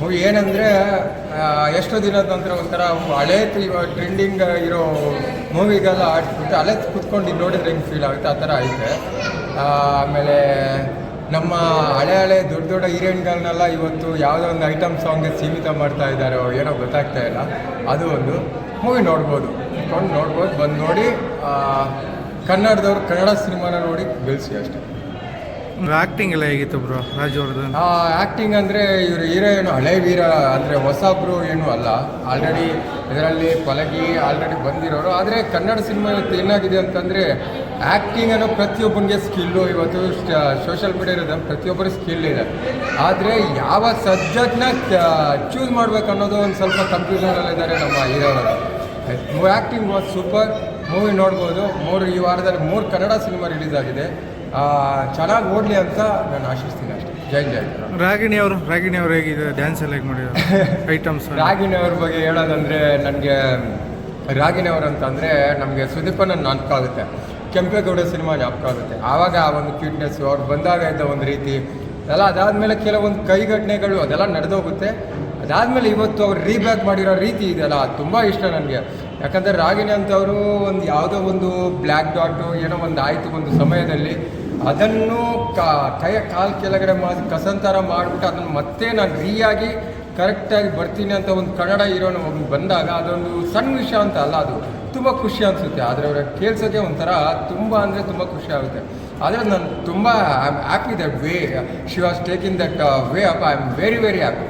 Movie ಏನಂದರೆ ಎಷ್ಟೋ ದಿನದ ನಂತರ ಒಂಥರ ಹಳೆ ಟ್ರೆಂಡಿಂಗ್ ಇರೋ ಮೂವಿಗೆಲ್ಲ ಆಡ್ಬಿಟ್ಟು ಹಳೆ ಕುತ್ಕೊಂಡು ನೋಡಿದ್ರೆ ಹೆಂಗೆ ಫೀಲ್ ಆಗುತ್ತೆ, ಆ ಥರ ಐತೆ. ಆಮೇಲೆ ನಮ್ಮ ಹಳೆ ಹಳೆ ದೊಡ್ಡ ದೊಡ್ಡ ಹೀರೋಯಿನ್ಗಳನ್ನೆಲ್ಲ ಇವತ್ತು ಯಾವುದೋ ಒಂದು ಐಟಮ್ ಸಾಂಗ್ಗೆ ಸೀಮಿತ ಮಾಡ್ತಾ ಇದ್ದಾರೋ ಏನೋ ಗೊತ್ತಾಗ್ತಾ ಇಲ್ಲ. ಅದು ಒಂದು. ಮೂವಿ ನೋಡ್ಬೋದು. ಕೊಂಡು ನೋಡ್ಬೋದು. ಬಂದು ನೋಡಿ ಕನ್ನಡದವ್ರು ಕನ್ನಡ ಸಿನಿಮಾನ ನೋಡಿ ಬೆಳೆಸಿ ಅಷ್ಟೇ. ಆಕ್ಟಿಂಗ್ ಎಲ್ಲ ಹೇಗಿತ್ತು ಬ್ರೋ ರಾಜವರ್ಧನ್? ಆ್ಯಕ್ಟಿಂಗ್ ಅಂದರೆ ಇವರು ಹೀರೋ ಏನು ಹಳೆ ವೀರ ಅಂದರೆ ಹೊಸಬ್ರು ಏನು ಅಲ್ಲ. ಆಲ್ರೆಡಿ ಇದರಲ್ಲಿ ಪಲಗಿ ಆಲ್ರೆಡಿ ಬಂದಿರೋರು. ಆದರೆ ಕನ್ನಡ ಸಿನಿಮಾ ಇವತ್ತು ಏನಾಗಿದೆ ಅಂತಂದರೆ ಆಕ್ಟಿಂಗ್ ಅನ್ನೋ ಪ್ರತಿಯೊಬ್ಬನಿಗೆ ಸ್ಕಿಲ್ಲು ಇವತ್ತು ಸೋಷಿಯಲ್ ಮೀಡಿಯಾದ ಪ್ರತಿಯೊಬ್ಬರು ಸ್ಕಿಲ್ ಇದೆ. ಆದರೆ ಯಾವ ಸಬ್ಜೆಕ್ಟ್ನ ಚೂಸ್ ಮಾಡ್ಬೇಕು ಅನ್ನೋದು ಒಂದು ಸ್ವಲ್ಪ ಕನ್ಫ್ಯೂಷನಲ್ಲಿದ್ದಾರೆ ನಮ್ಮ ಹೀರೋಗಳು ಆ್ಯಕ್ಟಿಂಗ್ ವಾಸ್ ಸೂಪರ್ ಮೂವಿ ನೋಡ್ಬೋದು. ಮೂರು ಈ ವಾರದಲ್ಲಿ ಮೂರು ಕನ್ನಡ ಸಿನಿಮಾ ರಿಲೀಸ್ ಆಗಿದೆ. ಚೆನ್ನಾಗಿ ಓಡಲಿ ಅಂತ ನಾನು ಆಶಿಸ್ತೀನಿ ಅಷ್ಟೇ. ಜೈ ಜೈ. ರಾಗಿಣಿ ಅವರು ರಾಗಿಣಿ ಅವರು ಹೇಗಿದೆ? ಡ್ಯಾನ್ಸ್ ಎಲ್ಲ ಹೇಗೆ ಮಾಡಿದ್ದಾರೆ ಐಟಮ್ಸ್ ರಾಗಿಣಿಯವ್ರ ಬಗ್ಗೆ ಹೇಳೋದಂದರೆ ನನಗೆ ರಾಗಿಣಿ ಅವರು ಅಂತಂದರೆ ನಮಗೆ ಸುದೀಪನ ನಾಲ್ಕು ಆಗುತ್ತೆ. ಕೆಂಪೇಗೌಡ ಸಿನಿಮಾ ಜ್ಞಾಪಕ ಆಗುತ್ತೆ. ಆವಾಗ ಆ ಒಂದು ಕ್ಯೂಟ್ನೆಸ್ಸು ಅವ್ರು ಬಂದಾಗ ಇದ್ದ ಒಂದು ರೀತಿ ಅದೆಲ್ಲ ಅದಾದಮೇಲೆ ಕೆಲವೊಂದು ಕೈಘಟನೆಗಳು ಅದೆಲ್ಲ ನಡೆದೋಗುತ್ತೆ. ಅದಾದಮೇಲೆ ಇವತ್ತು ಅವ್ರು ರೀಬ್ಯಾಕ್ ಮಾಡಿರೋ ರೀತಿ ಇದೆಯಲ್ಲ ಅದು ತುಂಬ ಇಷ್ಟ ನನಗೆ. ಯಾಕಂದರೆ ರಾಗಿಣಿ ಅಂತವರು ಒಂದು ಯಾವುದೋ ಒಂದು ಬ್ಲ್ಯಾಕ್ ಡಾಟು ಏನೋ ಒಂದು ಆಯಿತು ಒಂದು ಸಮಯದಲ್ಲಿ. ಅದನ್ನು ಕೈ ಕಾಲು ಕೆಳಗಡೆ ಮಾಡಿ ಕಸಂತರ ಮಾಡಿಬಿಟ್ಟು ಅದನ್ನು ಮತ್ತೆ ನಾನು ರೀಯಾಗಿ ಕರೆಕ್ಟಾಗಿ ಬರ್ತೀನಿ ಅಂತ ಒಂದು ಕನ್ನಡ ಇರೋನು ಒಬ್ಬನು ಬಂದಾಗ ಅದೊಂದು ಸಣ್ಣ ವಿಷಯ ಅಂತ ಅಲ್ಲ ಅದು. ತುಂಬ ಖುಷಿ ಅನಿಸುತ್ತೆ. ಆದರೆ ಅವ್ರ ಕೇಳಿಸೋಕೆ ಒಂಥರ ತುಂಬ ಅಂದರೆ ತುಂಬ ಖುಷಿ ಆಗುತ್ತೆ. ಆದರೆ ನಾನು ತುಂಬ I am happy that way she was taking that way up I am very very happy